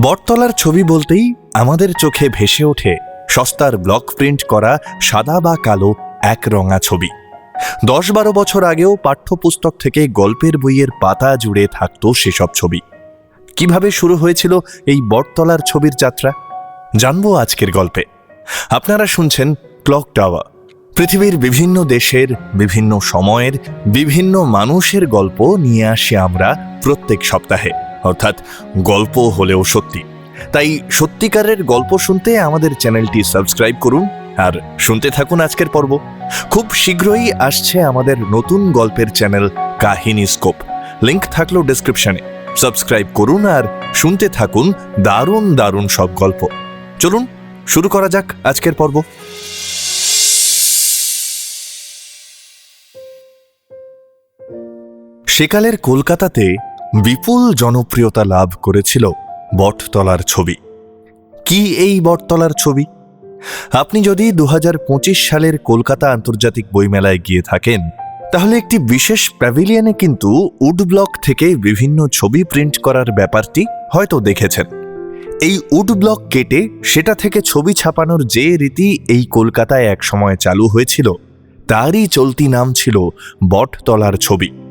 বটতলার ছবি বলতেই আমাদের চোখে ভেসে ওঠে সস্তার ব্লক প্রিন্ট করা সাদা বা কালো এক রঙা ছবি। দশ বারো বছর আগেও পাঠ্যপুস্তক থেকে গল্পের বইয়ের পাতা জুড়ে থাকত সেসব ছবি। কীভাবে শুরু হয়েছিল এই বটতলার ছবির যাত্রা? জানব আজকের গল্পে। আপনারা শুনছেন ক্লক টাওয়ার, পৃথিবীর বিভিন্ন দেশের, বিভিন্ন সময়ের, বিভিন্ন মানুষের গল্প নিয়ে আসি আমরা প্রত্যেক সপ্তাহে। অর্থাৎ গল্প হলেও সত্যি। তাই সত্যিকারের গল্প শুনতে আমাদের চ্যানেলটি সাবস্ক্রাইব করুন আর শুনতে থাকুন আজকের পর্ব। খুব শীঘ্রই আসছে আমাদের নতুন গল্পের চ্যানেল কাহিনী স্কোপ। লিংক থাকল ডেসক্রিপশনে। সাবস্ক্রাইব করুন আর শুনতে থাকুন দারুণ দারুণ সব গল্প। চলুন, শুরু করা যাক আজকের পর্ব। সেকালের কলকাতাতে বিপুল জনপ্রিয়তা লাভ করেছিল বটতলার ছবি। কি এই বটতলার ছবি? আপনি যদি দু হাজার পঁচিশ সালের কলকাতা আন্তর্জাতিক বইমেলায় গিয়ে থাকেন, তাহলে একটি বিশেষ প্যাভিলিয়নে কিন্তু উড ব্লক থেকে বিভিন্ন ছবি প্রিন্ট করার ব্যাপারটি হয়তো দেখেছেন। এই উড ব্লক কেটে সেটা থেকে ছবি ছাপানোর যে রীতি এই কলকাতায় একসময় চালু হয়েছিল, তারই চলতি নাম ছিল বটতলার ছবি।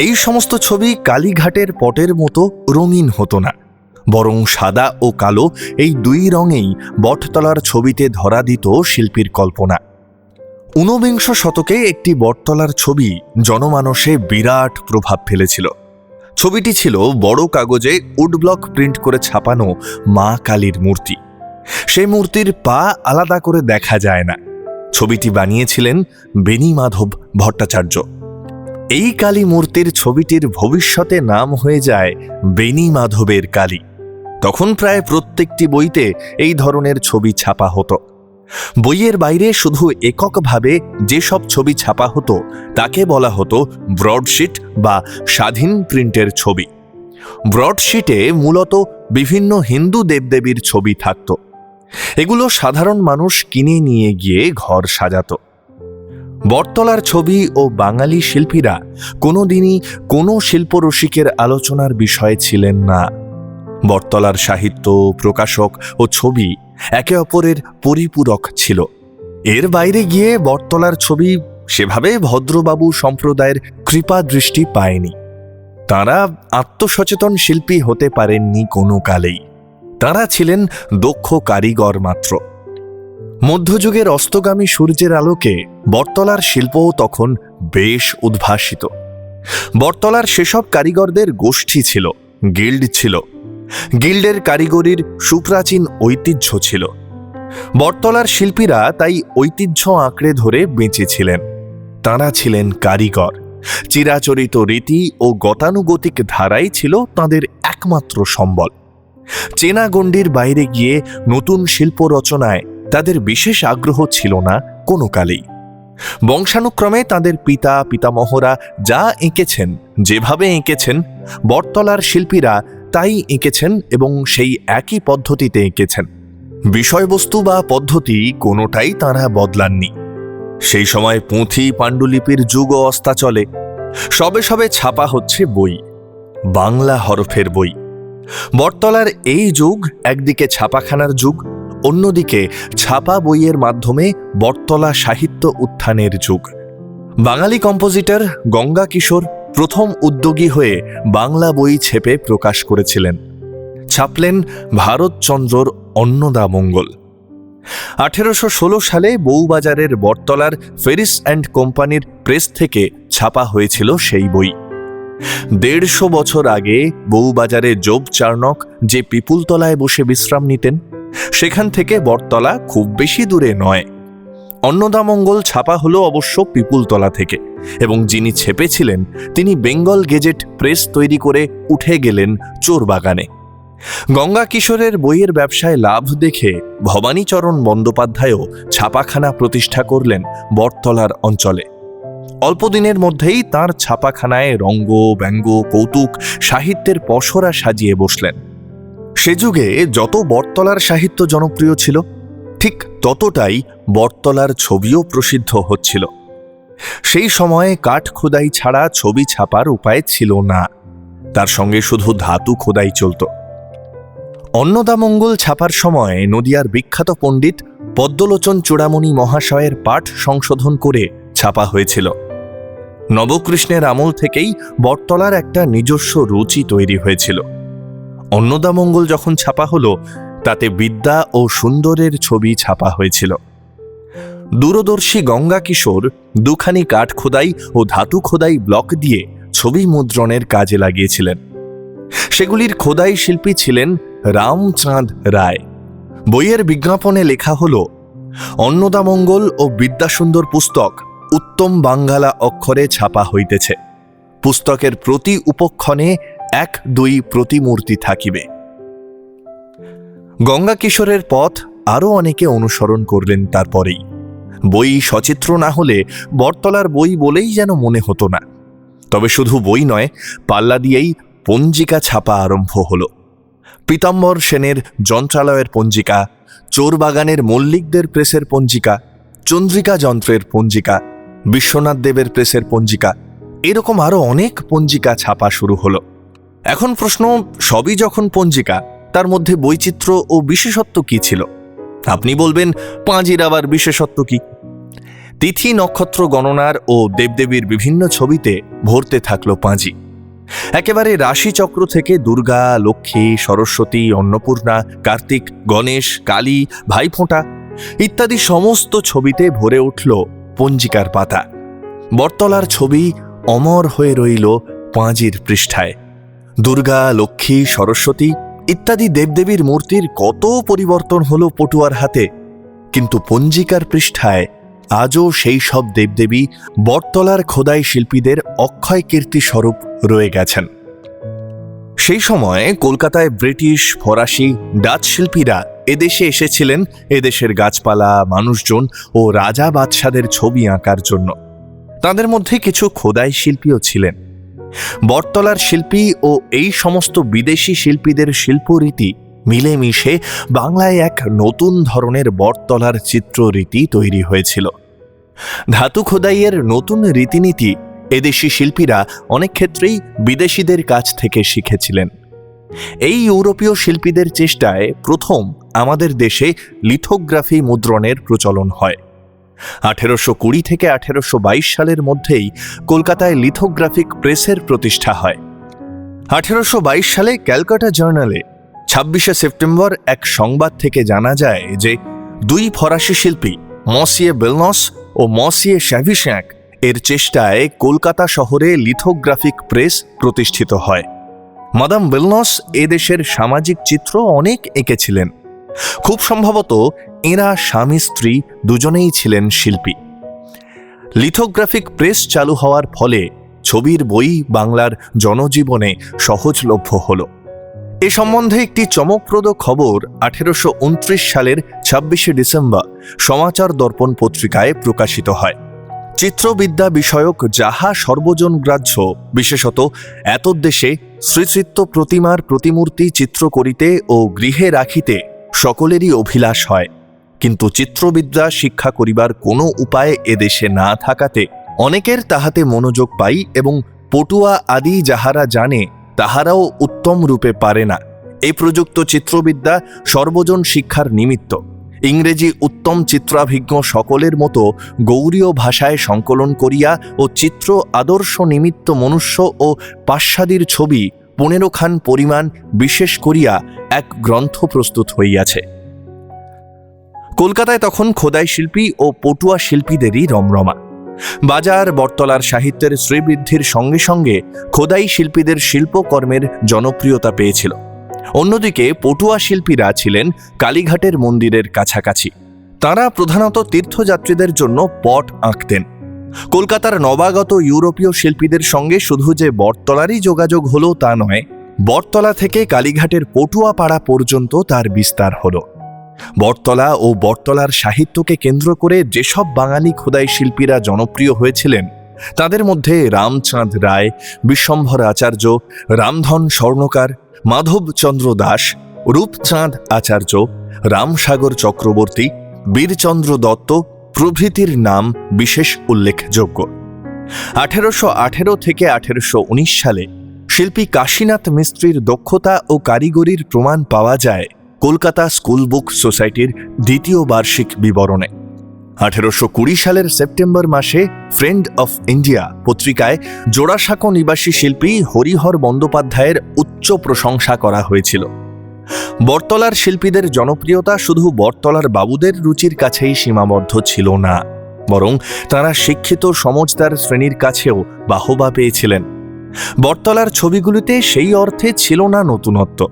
এই সমস্ত ছবি কালীঘাটের পটের মতো রঙিন হতো না। বরং সাদা ও কালো এই দুই রঙেই বটতলার ছবিতে ধরা দিত শিল্পীর কল্পনা। ঊনবিংশ শতকে একটি বটতলার ছবি জনমানসে বিরাট প্রভাব ফেলেছিল। ছবিটি ছিল বড় কাগজে উডব্লক প্রিন্ট করে ছাপানো মা কালীর মূর্তি। সেই মূর্তির পা আলাদা করে দেখা যায় না। ছবিটি বানিয়েছিলেন বেনি মাধব ভট্টাচার্য। এই কালী মূর্তির ছবিটির ভবিষ্যতে নাম হয়ে যায় বেনি মাধবের কালী। তখন প্রায় প্রত্যেকটি বইতে এই ধরনের ছবি ছাপা হতো। বইয়ের বাইরে শুধু এককভাবে যেসব ছবি ছাপা হতো, তাকে বলা হতো ব্রডশিট বা স্বাধীন প্রিন্টের ছবি। ব্রডশিটে মূলত বিভিন্ন হিন্দু দেবদেবীর ছবি থাকত। এগুলো সাধারণ মানুষ কিনে নিয়ে গিয়ে ঘর সাজাতো। বটতলার ছবি ও বাঙালি শিল্পীরা কোনোদিনই কোনো শিল্পরসিকের আলোচনার বিষয় ছিলেন না। বটতলার সাহিত্য, প্রকাশক ও ছবি একে অপরের পরিপূরক ছিল। এর বাইরে গিয়ে বটতলার ছবি সেভাবে ভদ্রবাবু সম্প্রদায়ের কৃপা দৃষ্টি পায়নি। তারা আত্মসচেতন শিল্পী হতে পারেননি কোনো কালেই। তারা ছিলেন দক্ষ কারিগর মাত্র। মধ্যযুগের অস্তগামী সূর্যের আলোকে বটতলার শিল্পও তখন বেশ উদ্ভাসিত। বটতলার সেসব কারিগরদের গোষ্ঠী ছিল, গিল্ড ছিল। গিল্ডের কারিগরির সুপ্রাচীন ঐতিহ্য ছিল। বটতলার শিল্পীরা তাই ঐতিহ্য আঁকড়ে ধরে বেঁচেছিলেন। তাঁরা ছিলেন কারিগর। চিরাচরিত রীতি ও গতানুগতিক ধারাই ছিল তাদের একমাত্র সম্বল। চেনা গণ্ডির বাইরে গিয়ে নতুন শিল্প রচনায় তাদের বিশেষ আগ্রহ ছিল না কোনো কালেই। বংশানুক্রমে তাদের পিতা, পিতামহরা যা এঁকেছেন, যেভাবে এঁকেছেন, বটতলার শিল্পীরা তাই এঁকেছেন এবং সেই একই পদ্ধতিতে এঁকেছেন। বিষয়বস্তু বা পদ্ধতি কোনোটাই তাঁরা বদলাননি। সেই সময় পুঁথি পাণ্ডুলিপির যুগ ও অস্তাচলে সবে সবে ছাপা হচ্ছে বই, বাংলা হরফের বই। বটতলার এই যুগ একদিকে ছাপাখানার যুগ অন্যদিকে ছাপা বইয়ের মাধ্যমে বটতলা সাহিত্য উত্থানের যুগ। বাঙালি কম্পোজিটর গঙ্গা কিশোর প্রথম উদ্যোগী হয়ে বাংলা বই ছেপে প্রকাশ করেছিলেন। ছাপলেন ভারতচন্দ্রর অন্নদা মঙ্গল। আঠেরোশো ষোলো সালে বউবাজারের বটতলার ফেরিস অ্যান্ড কোম্পানির প্রেস থেকে ছাপা হয়েছিল সেই বই। দেড়শো বছর আগে বউবাজারে জোব চার্নক যে পিপুলতলায় বসে বিশ্রাম নিতেন সেখান থেকে বটতলা খুব বেশি দূরে নয়। অন্নদামঙ্গল ছাপা হলো অবশ্য পিপুলতলা থেকে এবং যিনি ছেপেছিলেন, তিনি বেঙ্গল গেজেট প্রেস তৈরি করে উঠে গেলেন চোরবাগানে গঙ্গা কিশোরের বইয়ের ব্যবসায় লাভ দেখে ভবানীচরণ বন্দ্যোপাধ্যায়ও ছাপাখানা প্রতিষ্ঠা করলেন বটতলার অঞ্চলে। অল্পদিনের মধ্যেই তার ছাপাখানায় রঙ্গ, ব্যঙ্গ, কৌতুক, সাহিত্যের পসরা সাজিয়ে বসলেন। সে যুগে যত বটতলার সাহিত্য জনপ্রিয় ছিল, ঠিক ততটাই বটতলার ছবিও প্রসিদ্ধ হচ্ছিল। সেই সময়ে কাঠ খোদাই ছাড়া ছবি ছাপার উপায় ছিল না। তার সঙ্গে শুধু ধাতু খোদাই চলত। অন্নদামঙ্গল ছাপার সময় নদিয়ার বিখ্যাত পণ্ডিত পদ্মলোচন চূড়ামণি মহাশয়ের পাঠ সংশোধন করে ছাপা হয়েছিল। নবকৃষ্ণের আমল থেকেই বটতলার একটা নিজস্ব রুচি তৈরি হয়েছিল। অন্নদামঙ্গল যখন ছাপা হলো, তাতে বিদ্যা ও সুন্দরের ছবি ছাপা হয়েছিল। দূরদর্শী গঙ্গা কিশোর দুখানি কাঠ খোদাই ও ধাতু খোদাই ব্লক দিয়ে ছবি মুদ্রণের কাজে লাগিয়েছিলেন। সেগুলির খোদাই শিল্পী ছিলেন রামচাঁদ রায়। বইয়ের বিজ্ঞাপনে লেখা হল অন্নদামঙ্গল ও বিদ্যাসুন্দর পুস্তক উত্তম বাঙ্গালা অক্ষরে ছাপা হইতেছে। পুস্তকের প্রতি উপক্ষণে এক দুই প্রতিমূর্তি থাকিবে। গঙ্গা কিশোরের পথ আরও অনেকে অনুসরণ করলেন তারপরেই। বই সচিত্র না হলে বটতলার বই বলেই যেন মনে হতো না। তবে শুধু বই নয়, পাল্লা দিয়েই পঞ্জিকা ছাপা আরম্ভ হল। পীতাম্বর সেনের যন্ত্রালয়ের পঞ্জিকা চোরবাগানের মল্লিকদের প্রেসের পঞ্জিকা, চন্দ্রিকা যন্ত্রের পঞ্জিকা, বিশ্বনাথ দেবের প্রেসের পঞ্জিকা, এরকম আরও অনেক পঞ্জিকা ছাপা শুরু হলো। এখন প্রশ্ন, সবই যখন পঞ্জিকা, তার মধ্যে বৈচিত্র্য ও বিশেষত্ব কি ছিল? আপনি বলবেন, পাঁজির আবার বিশেষত্ব কি? তিথি, নক্ষত্র গণনার ও দেবদেবীর বিভিন্ন ছবিতে ভরতে থাকল পাঁজি। একেবারে রাশিচক্র থেকে দুর্গা, লক্ষ্মী, সরস্বতী, অন্নপূর্ণা, কার্তিক, গণেশ, কালী, ভাইফোঁটা ইত্যাদি সমস্ত ছবিতে ভরে উঠল পঞ্জিকার পাতা। বটতলার ছবি অমর হয়ে রইল পাঁজির পৃষ্ঠায়। দুর্গা, লক্ষ্মী, সরস্বতী ইত্যাদি দেবদেবীর মূর্তির কত পরিবর্তন হল পটুয়ার হাতে। কিন্তু পঞ্জিকার পৃষ্ঠায় আজও সেই সব দেবদেবী বটতলার খোদাই শিল্পীদের অক্ষয় কীর্তি স্বরূপ রয়ে গেছেন। সেই সময় কলকাতায় ব্রিটিশ, ফরাসি, ডাচ শিল্পীরা এদেশে এসেছিলেন এদেশের গাছপালা, মানুষজন ও রাজা বাদশাদের ছবি আঁকার জন্য। তাদের মধ্যে কিছু খোদাই শিল্পীও ছিলেন। বটতলার শিল্পী ও এই সমস্ত বিদেশি শিল্পীদের শিল্পরীতি মিলেমিশে বাংলায় এক নতুন ধরনের বটতলার চিত্ররীতি তৈরি হয়েছিল। ধাতু খোদাইয়ের নতুন রীতিনীতি এদেশি শিল্পীরা অনেক ক্ষেত্রেই বিদেশিদের কাছ থেকে শিখেছিলেন। এই ইউরোপীয় শিল্পীদের চেষ্টায় প্রথম আমাদের দেশে লিথোগ্রাফি মুদ্রণের প্রচলন হয়। আঠেরোশো কুড়ি থেকে আঠেরোশো বাইশ সালের মধ্যেই কলকাতায় লিথোগ্রাফিক প্রেসের প্রতিষ্ঠা হয়। আঠেরোশো বাইশ সালে ক্যালকাটা জার্নালে ছাব্বিশে সেপ্টেম্বর এক সংবাদ থেকে জানা যায় যে দুই ফরাসি শিল্পী, মসিয়ে বেলনস ও মসিয়ে শ্যাভিশ্যাক এর চেষ্টায় কলকাতা শহরে লিথোগ্রাফিক প্রেস প্রতিষ্ঠিত হয়। মাদাম বেলনস এদেশের সামাজিক চিত্র অনেক এঁকেছিলেন। খুব সম্ভবত এরা স্বামী স্ত্রী দুজনেই ছিলেন শিল্পী। লিথোগ্রাফিক প্রেস চালু হওয়ার ফলে ছবির বই বাংলার জনজীবনে সহজলভ্য হল। এ সম্বন্ধে একটি চমকপ্রদ খবর আঠেরোশো উনত্রিশ সালের ছাব্বিশে ডিসেম্বর সমাচার দর্পণ পত্রিকায় প্রকাশিত হয়। চিত্রবিদ্যা বিষয়ক যাহা সর্বজন গ্রাহ্য, বিশেষত এতদ্দেশে শ্রীচিত্ত প্রতিমার প্রতিমূর্তি চিত্র করিতে ও গৃহে রাখিতে সকলেরই অভিলাষ হয়। কিন্তু চিত্রবিদ্যা শিক্ষা করিবার কোনো উপায় এদেশে না থাকাতে অনেকের তাহাতে মনোযোগ পাই এবং পটুয়া আদি যাহারা জানে, তাহারাও উত্তম রূপে পারে না। এই প্রযুক্ত চিত্রবিদ্যা সর্বজন শিক্ষার নিমিত্ত। ইংরেজি উত্তম চিত্রাভিজ্ঞ সকলের মতো গৌরীয় ভাষায় সংকলন করিয়া ও চিত্র আদর্শ নিমিত্ত মনুষ্য ও পাশ্চাদির ছবি, পনেরো খান পরিমাণ বিশেষ করিয়া এক গ্রন্থ প্রস্তুত হইয়াছে। কলকাতায় তখন খোদাই শিল্পী ও পটুয়া শিল্পীদেরই রমরমা। বাজার বটতলার সাহিত্যের শ্রীবৃদ্ধির সঙ্গে সঙ্গে খোদাই শিল্পীদের শিল্পকর্মের জনপ্রিয়তা পেয়েছিল। অন্যদিকে পটুয়া শিল্পীরা ছিলেন কালীঘাটের মন্দিরের কাছাকাছি। তারা প্রধানত তীর্থযাত্রীদের জন্য পট আঁকতেন। কলকাতার নবাগত ইউরোপীয় শিল্পীদের সঙ্গে শুধু যে বটতলারই যোগাযোগ হলো তা নয় বটতলা থেকে কালীঘাটের পটুয়াপাড়া পর্যন্ত তার বিস্তার হল। বটতলা ও বটতলার সাহিত্যকে কেন্দ্র করে যেসব বাঙালি খোদাই শিল্পীরা জনপ্রিয় হয়েছিলেন, তাদের মধ্যে রামচাঁদ রায়, বিশ্বম্ভর আচার্য, রামধন স্বর্ণকার, মাধবচন্দ্র দাস, রূপচাঁদ আচার্য, রামসাগর চক্রবর্তী, বীরচন্দ্র দত্ত প্রভৃতির নাম বিশেষ উল্লেখযোগ্য। আঠেরোশো আঠেরো থেকে আঠেরোশো উনিশ সালে শিল্পী কাশীনাথ মিস্ত্রির দক্ষতা ও কারিগরির প্রমাণ পাওয়া যায় কলকাতা স্কুল বুক সোসাইটির দ্বিতীয় বার্ষিক বিবরণে। আঠেরোশো কুড়ি সালের সেপ্টেম্বর মাসে ফ্রেন্ড অফ ইন্ডিয়া পত্রিকায় জোড়াসাঁকো নিবাসী শিল্পী হরিহর বন্দ্যোপাধ্যায়ের উচ্চ প্রশংসা করা হয়েছিল। বটতলার শিল্পীদের জনপ্রিয়তা শুধু বটতলার বাবুদের রুচির কাছেই সীমাবদ্ধ ছিল না, বরং তারা শিক্ষিত সমজদার শ্রেণির কাছেও বাহবা পেয়েছিলেন। বটতলার ছবিগুলিতে সেই অর্থে ছিল না নতুনত্ব।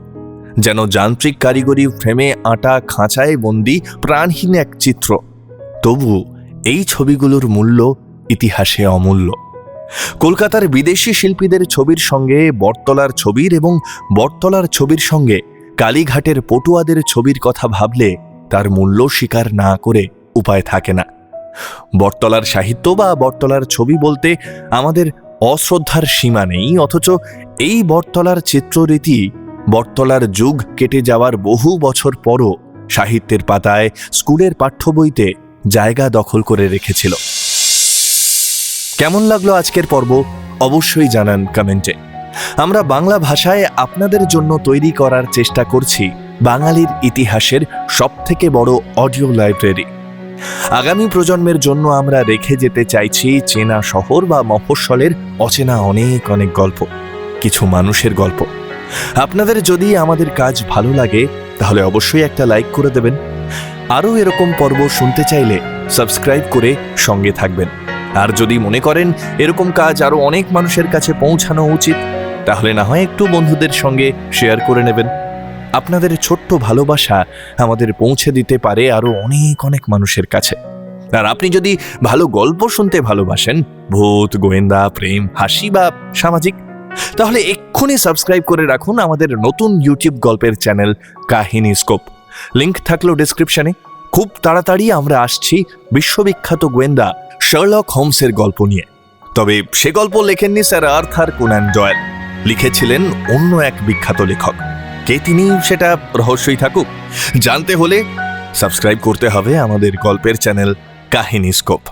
যেন যান্ত্রিক কারিগরি ফ্রেমে আটা খাঁচায় বন্দি প্রাণহীন এক চিত্র। তবু এই ছবিগুলোর মূল্য ইতিহাসে অমূল্য। কলকাতার বিদেশি শিল্পীদের ছবির সঙ্গে, বটতলার ছবির এবং বটতলার ছবির সঙ্গে কালীঘাটের পটুয়াদের ছবির কথা ভাবলে তার মূল্য স্বীকার না করে উপায় থাকে না। বটতলার সাহিত্য বা বটতলার ছবি বলতে আমাদের অশ্রদ্ধার সীমা নেই, অথচ এই বটতলার চিত্ররীতি, বটতলার যুগ কেটে যাওয়ার বহু বছর পরও সাহিত্যের পাতায়, স্কুলের পাঠ্য বইতে জায়গা দখল করে রেখেছিল। কেমন লাগল আজকের পর্ব? অবশ্যই জানান কমেন্টে। আমরা বাংলা ভাষায় আপনাদের জন্য তৈরি করার চেষ্টা করছি বাঙালির ইতিহাসের সবথেকে বড় অডিও লাইব্রেরি। আগামী প্রজন্মের জন্য আমরা রেখে যেতে চাইছি চেনা শহর বা মফস্বলের অচেনা অনেক অনেক গল্প, কিছু মানুষের গল্প। আপনাদের যদি আমাদের কাজ ভালো লাগে, তাহলে অবশ্যই একটা লাইক করে দেবেন। আরও এরকম পর্ব শুনতে চাইলে সাবস্ক্রাইব করে সঙ্গে থাকবেন। আর যদি মনে করেন এরকম কাজ আরও অনেক মানুষের কাছে পৌঁছানো উচিত, তাহলে না হয় একটু বন্ধুদের সঙ্গে শেয়ার করে নেবেন। আপনাদের ছোট্ট ভালোবাসা আমাদের পৌঁছে দিতে পারে আরও অনেক অনেক মানুষের কাছে। আর আপনি যদি ভালো গল্প শুনতে ভালোবাসেন, ভূত, গোয়েন্দা, প্রেম, হাসি বা সামাজিক, তাহলে এক্ষুনি সাবস্ক্রাইব করে রাখুন আমাদের নতুন ইউটিউব গল্পের চ্যানেল কাহিনী স্কোপ। লিঙ্ক থাকল ডিসক্রিপশনে। খুব তাড়াতাড়ি আমরা আসছি বিশ্ববিখ্যাত গোয়েন্দা শার্লক হোমসের গল্প নিয়ে। তবে সে গল্প লেখেননি স্যার আর্থার কোনান ডয়েল। লিখেছিলেন অন্য এক বিখ্যাত লেখক। কে তিনি সেটা রহস্যই থাকুক, জানতে হলে সাবস্ক্রাইব করতে হবে আমাদের গল্পের চ্যানেল কাহিনী স্কোপ।